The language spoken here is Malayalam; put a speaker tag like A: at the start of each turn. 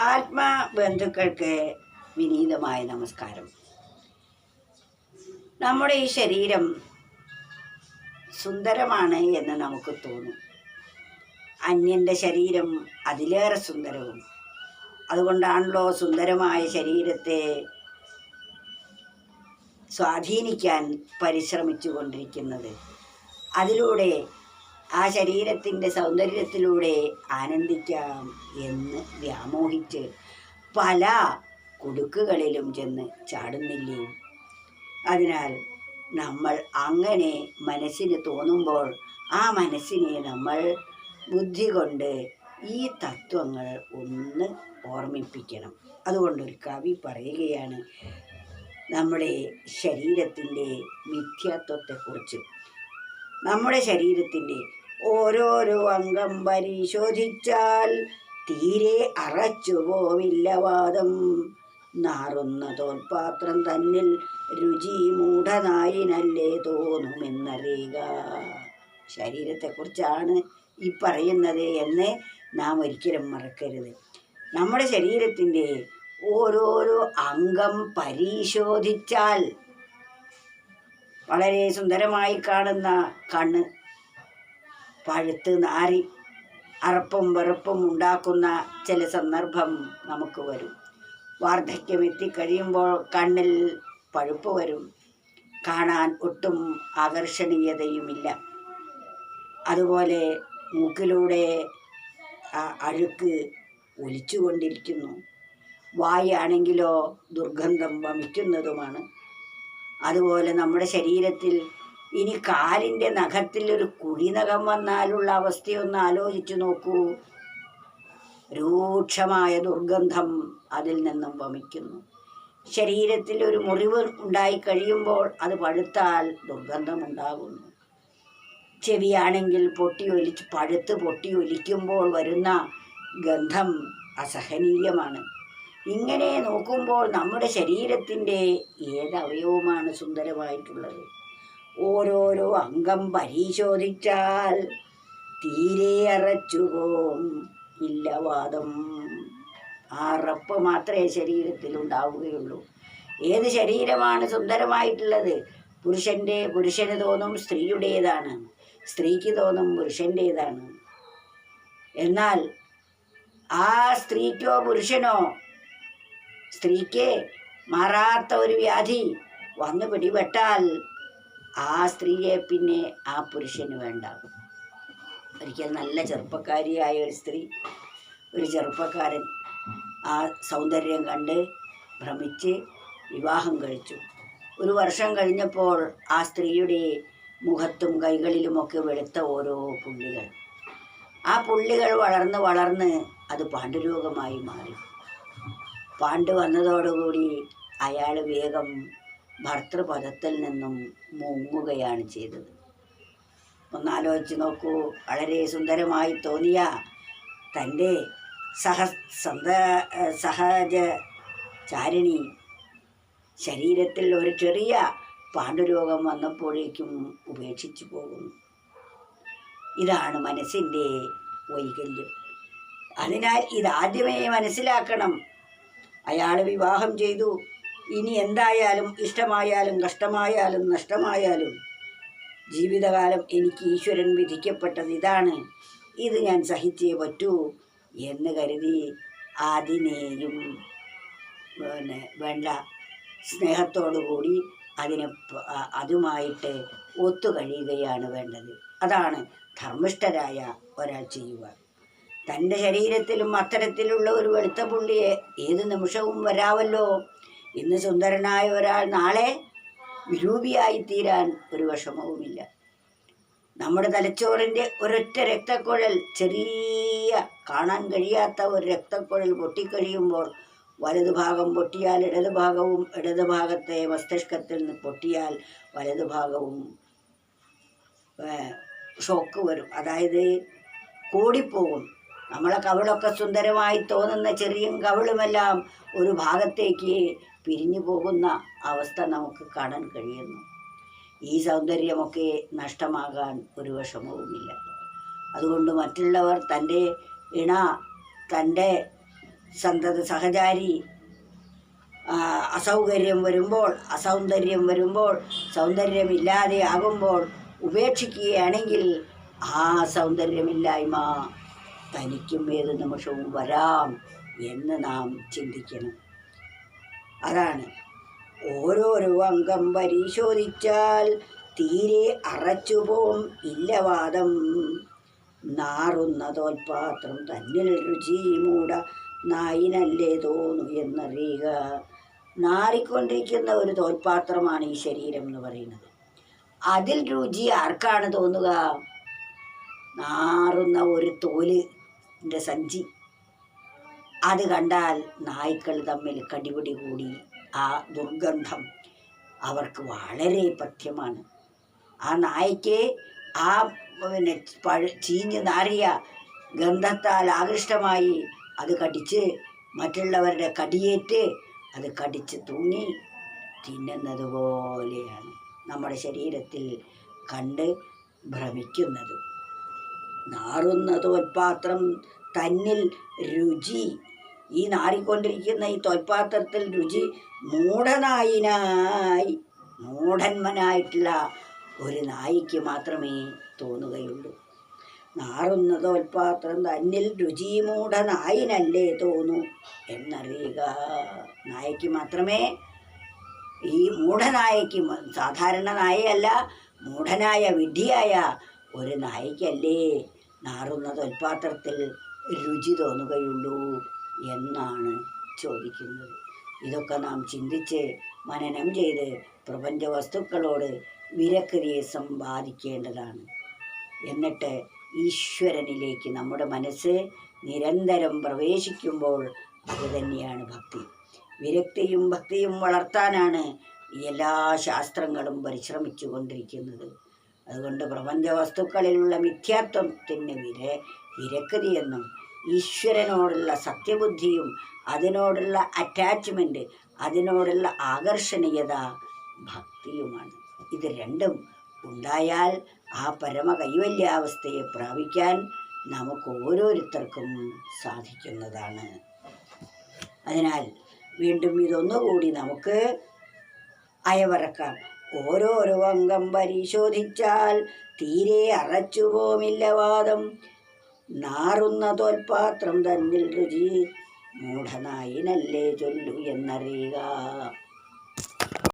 A: ആത്മബന്ധുക്കൾക്ക് വിനീതമായ നമസ്കാരം. നമ്മുടെ ഈ ശരീരം സുന്ദരമാണ് എന്ന് നമുക്ക് തോന്നും. അന്യന്റെ ശരീരം അതിലേറെ സുന്ദരവും. അതുകൊണ്ടാണല്ലോ സുന്ദരമായ ശരീരത്തെ സ്വാധീനിക്കാൻ പരിശ്രമിച്ചു കൊണ്ടിരിക്കുന്നത് അതിലൂടെ ആ ശരീരത്തിന്റെ സൗന്ദര്യത്തിലൂടെ ആനന്ദിക്കാം എന്ന് വ്യാമോഹിച്ച് പല കുടുക്കുകളിലും ചെന്ന് ചാടുന്നില്ലേ? അതിനാൽ നമ്മൾ അങ്ങനെ മനസ്സിന് തോന്നുമ്പോൾ ആ മനസ്സിനെ നമ്മൾ ബുദ്ധി കൊണ്ട് ഈ തത്വങ്ങൾ ഒന്ന് ഓർമ്മിപ്പിക്കണം. അതുകൊണ്ടൊരു കവി പറയുകയാണ് നമ്മുടെ ശരീരത്തിന്റെ മിഥ്യാത്വത്തെക്കുറിച്ച്. നമ്മുടെ ശരീരത്തിന്റെ ഓരോരോ അംഗം പരിശോധിച്ചാൽ തീരെ അറച്ചുപോവില്ല വാദം. നാറുന്ന തോൽപാത്രം തന്നിൽ രുചി മൂഢനായിനല്ലേ തോന്നുമെന്നറിയുക. ശരീരത്തെക്കുറിച്ചാണ് ഈ പറയുന്നത് എന്ന് നാം ഒരിക്കലും മറക്കരുത്. നമ്മുടെ ശരീരത്തിന്റെ ഓരോരോ അംഗം പരിശോധിച്ചാൽ വളരെ സുന്ദരമായി കാണുന്ന കണ്ണ് പഴുത്ത് നാരി അറപ്പും വെറുപ്പും ഉണ്ടാക്കുന്ന ചില സന്ദർഭം നമുക്ക് വരും. വാർദ്ധക്യം എത്തിക്കഴിയുമ്പോൾ കണ്ണിൽ പഴുപ്പ് വരും. കാണാൻ ഒട്ടും ആകർഷണീയതയുമില്ല. അതുപോലെ മൂക്കിലൂടെ അഴുക്ക് ഒലിച്ചുകൊണ്ടിരിക്കുന്നു. വായാണെങ്കിലോ ദുർഗന്ധം വമിക്കുന്നതുമാണ്. അതുപോലെ നമ്മുടെ ശരീരത്തിൽ ഇനി കാലിന്റെ നഖത്തിൽ ഒരു കുഴിനഖം വന്നാലുള്ള അവസ്ഥയൊന്ന് ആലോചിച്ചു നോക്കൂ. രൂക്ഷമായ ദുർഗന്ധം അതിൽ നിന്നും വമിക്കുന്നു. ശരീരത്തിൽ ഒരു മുറിവ് ഉണ്ടായി കഴിയുമ്പോൾ അത് പഴുത്താൽ ദുർഗന്ധമുണ്ടാകുന്നു ചെവിയാണെങ്കിൽ പൊട്ടി ഒലിച്ച് പഴുത്ത് പൊട്ടി ഒലിക്കുമ്പോൾ വരുന്ന ഗന്ധം അസഹനീയമാണ്. ഇങ്ങനെ നോക്കുമ്പോൾ നമ്മുടെ ശരീരത്തിന്റെ ഏതവയവുമാണ് സുന്ദരമായിട്ടുള്ളത്? ഓരോരോ അംഗം പരിശോധിച്ചാൽ തീരെ അറച്ചുകോം ഇല്ലവാദം ആ മാത്രമേ ശരീരത്തിൽ ഉണ്ടാവുകയുള്ളൂ ഏത് ശരീരമാണ് സുന്ദരമായിട്ടുള്ളത്? പുരുഷന്റെ പുരുഷന് തോന്നും സ്ത്രീയുടേതാണ്. സ്ത്രീക്ക് തോന്നും പുരുഷന്റേതാണ്. എന്നാൽ ആ സ്ത്രീക്കോ പുരുഷനോ സ്ത്രീക്ക് മാറാത്ത ഒരു വ്യാധി വന്നു പിടിപെട്ടാൽ ആ സ്ത്രീയെ പിന്നെ ആ പുരുഷന് വേണ്ട. ഒരിക്കൽ നല്ല ചെറുപ്പക്കാരിയായ ഒരു സ്ത്രീ ഒരു ചെറുപ്പക്കാരൻ ആ സൗന്ദര്യം കണ്ട് ഭ്രമിച്ച് വിവാഹം കഴിച്ചു. ഒരു വർഷം കഴിഞ്ഞപ്പോൾ ആ സ്ത്രീയുടെ മുഖത്തും കൈകളിലുമൊക്കെ വെളുത്ത ഓരോ പുള്ളികൾ. ആ പുള്ളികൾ വളർന്ന് വളർന്ന് അത് പാണ്ഡുരോഗമായി മാറി. പാണ്ഡു വന്നതോടുകൂടി അയാൾ വേഗം ഭർത്തൃപദത്തിൽ നിന്നും മുങ്ങുകയാണ് ചെയ്തത്. ഒന്നാലോചിച്ച് നോക്കൂ വളരെ സുന്ദരമായി തോന്നിയ തന്റെ സഹ സന്ത സഹജ ചാരിണി ശരീരത്തിൽ ഒരു ചെറിയ പാണ്ഡുരോഗം വന്നപ്പോഴേക്കും ഉപേക്ഷിച്ചു പോകുന്നു. ഇതാണ് മനസ്സിന്റെ വൈകല്യം. അതിനാൽ ഇതാദ്യമേ മനസ്സിലാക്കണം. അയാൾ വിവാഹം ചെയ്തു. ഇനി എന്തായാലും ഇഷ്ടമായാലും കഷ്ടമായാലും നഷ്ടമായാലും ജീവിതകാലം എനിക്ക് ഈശ്വരൻ വിധിക്കപ്പെട്ടത് ഇതാണ്. ഇത് ഞാൻ സഹിച്ചേ പറ്റൂ എന്ന് കരുതി അതിനെയും പിന്നെ വേണ്ട സ്നേഹത്തോടുകൂടി അതിനെ അതുമായിട്ട് ഒത്തുകഴിയുകയാണ് വേണ്ടത്. അതാണ് ധർമ്മിഷ്ഠരായ ഒരാൾ ചെയ്യുക. തന്റെ ശരീരത്തിലും അത്തരത്തിലുള്ള ഒരു വെളുത്ത പുള്ളിയെ ഏത് നിമിഷവും വരാവല്ലോ. ഇന്ന് സുന്ദരനായ ഒരാൾ നാളെ വിരൂപിയായി തീരാൻ ഒരു വിഷമവുമില്ല. നമ്മുടെ തലച്ചോറിന്റെ ഒരൊറ്റ രക്തക്കുഴൽ ചെറിയ കാണാൻ കഴിയാത്ത ഒരു രക്തക്കുഴൽ പൊട്ടിക്കഴിയുമ്പോൾ വലതുഭാഗം പൊട്ടിയാൽ ഇടതുഭാഗവും ഇടതുഭാഗത്തെ മസ്തിഷ്കത്തിൽ നിന്ന് പൊട്ടിയാൽ വലതുഭാഗവും ഷോക്ക് വരും. അതായത് കൂടിപ്പോകും. നമ്മളെ കവിളൊക്കെ സുന്ദരമായി തോന്നുന്ന ചെറിയ കവിളുമെല്ലാം ഒരു ഭാഗത്തേക്ക് പിരിഞ്ഞു പോകുന്ന അവസ്ഥ നമുക്ക് കാണാൻ കഴിയുന്നു. ഈ സൗന്ദര്യമൊക്കെ നഷ്ടമാകാൻ ഒരു വിഷമവുമില്ല. അതുകൊണ്ട് മറ്റുള്ളവർ തന്റെ ഇണ തന്റെ സന്തത സഹചാരി അസൗകര്യം വരുമ്പോൾ അസൗന്ദര്യം വരുമ്പോൾ സൗന്ദര്യമില്ലാതെ ആകുമ്പോൾ ഉപേക്ഷിക്കുകയാണെങ്കിൽ ആ സൗന്ദര്യമില്ലായ്മ തനിക്കും ഏത് നിമിഷവും വരാം എന്ന് നാം ചിന്തിക്കണം. അതാണ്. ഓരോരോ അംഗം പരിശോധിച്ചാൽ തീരെ അറച്ചുപോം ഇല്ലവാദം നാറുന്ന തോൽപാത്രം തന്നിൽ രുചി മൂട നായിനല്ലേ തോന്നു എന്നറിയുക. നാറിക്കൊണ്ടിരിക്കുന്ന ഒരു തോൽപാത്രമാണ് ഈ ശരീരം എന്ന് പറയുന്നത്. അതിൽ രുചി ആർക്കാണ് തോന്നുക? നാറുന്ന ഒരു തോലിന്റെ സഞ്ചി. അത് കണ്ടാൽ നായ്ക്കൾ തമ്മിൽ കടിപിടി കൂടി. ആ ദുർഗന്ധം അവർക്ക് വളരെ പഥ്യമാണ്. ആ നായ്ക്ക് ആ പിന്നെ പഴ ചീഞ്ഞ് നാറിയ ഗന്ധത്താൽ ആകൃഷ്ടമായി അത് കടിച്ച് മറ്റുള്ളവരുടെ കടിയേറ്റ് അത് കടിച്ച് തൂങ്ങി തിന്നുന്നത് പോലെയാണ് നമ്മുടെ ശരീരത്തിൽ കണ്ട് ഭ്രമിക്കുന്നത്. നാറുന്ന തോൽപാത്രം തന്നിൽ രുചി. ഈ നാറിക്കൊണ്ടിരിക്കുന്ന ഈ തോൽപാത്രത്തിൽ രുചി മൂഢനായിനായി മൂഢന്മനായിട്ടുള്ള ഒരു നായിക്ക് മാത്രമേ തോന്നുകയുള്ളൂ. നാറുന്ന തോൽപാത്രം തന്നിൽ രുചി മൂഢനായിനല്ലേ തോന്നൂ എന്നറിയുക. നായയ്ക്ക് മാത്രമേ ഈ മൂഢനായയ്ക്ക് സാധാരണ നായയല്ല മൂഢനായ വിഡ്ഢിയായ ഒരു നായയ്ക്കല്ലേ നാറുന്ന തോൽപാത്രത്തിൽ രുചി തോന്നുകയുള്ളൂ എന്നാണ് ചോദിക്കുന്നത്. ഇതൊക്കെ നാം ചിന്തിച്ച് മനനം ചെയ്ത് പ്രപഞ്ച വസ്തുക്കളോട് വിരക്തിയെ സമ്പാദിക്കേണ്ടതാണ്. എന്നിട്ട് ഈശ്വരനിലേക്ക് നമ്മുടെ മനസ്സ് നിരന്തരം പ്രവേശിക്കുമ്പോൾ അത് തന്നെയാണ് ഭക്തി. വിരക്തിയും ഭക്തിയും വളർത്താനാണ് എല്ലാ ശാസ്ത്രങ്ങളും പരിശ്രമിച്ചു കൊണ്ടിരിക്കുന്നത് അതുകൊണ്ട് പ്രപഞ്ച വസ്തുക്കളിലുള്ള മിഥ്യാത്വത്തിന് വിര വിരക്തിയെന്നും ഈശ്വരനോടുള്ള സത്യബുദ്ധിയും അതിനോടുള്ള അറ്റാച്ച്മെന്റ് അതിനോടുള്ള ആകർഷണീയത ഭക്തിയുമാണ്. ഇത് രണ്ടും ഉണ്ടായാൽ ആ പരമ കൈവല്യാവസ്ഥയെ പ്രാപിക്കാൻ നമുക്ക് ഓരോരുത്തർക്കും സാധിക്കുന്നതാണ്. അതിനാൽ വീണ്ടും ഇതൊന്നുകൂടി നമുക്ക് അയവറക്കാം. ഓരോരോ അംഗം പരിശോധിച്ചാൽ തീരെ അറച്ചുപോമില്ല വാദം. നാറുന്ന തോൽപാത്രം തന്നിൽ രുചി മൂഢനായിനല്ലേ ചൊല്ലു എന്നറിയുക.